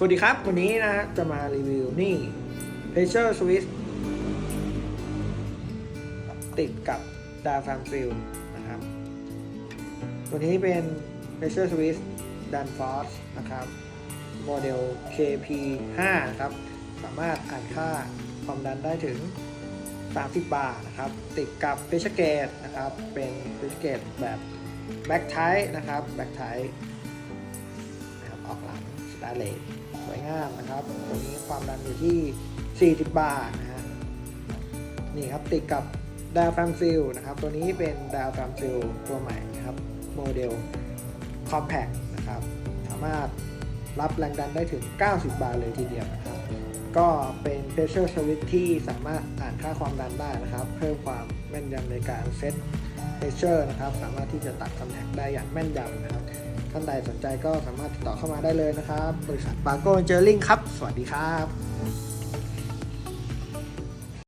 สวัสดีครับ วันนี้นะจะมารีวิวนี่ Pressure Swiss ติดกับ Diaphragm Seal นะครับ ตัวนี้เป็น Pressure Swiss Danfoss นะครับ โมเดล KP5 นะครับ สามารถอ่านค่าความดันได้ถึง 30 บาร์นะครับ ติดกับ Pressure Gauge นะครับ เป็น Pressure Gauge แบบ Back Type นะครับ Back Type นะครับออกหลังาเลสสวยงามนะครับ ตัวนี้ความดันอยู่ที่ 40 บาร์นะฮะ นี่ครับติดกับ Diaphragm Seal นะครับ ตัวนี้เป็น Diaphragm Seal ตัวใหม่นะครับ โมเดล Compact นะครับ สามารถรับแรงดันได้ถึง 90 บาร์เลยทีเดียวนะครับ ก็เป็น pressure switch ที่สามารถอ่านค่าความดันได้นะครับ เพิ่มความแม่นยำในการเซต pressure นะครับ สามารถที่จะตัดคอนแทคได้อย่างแม่นยำนะครับ ท่านใดสนใจก็สามารถติดต่อเข้ามาได้เลยนะครับบริษัทปาโกเจอริงครับ สวัสดีครับ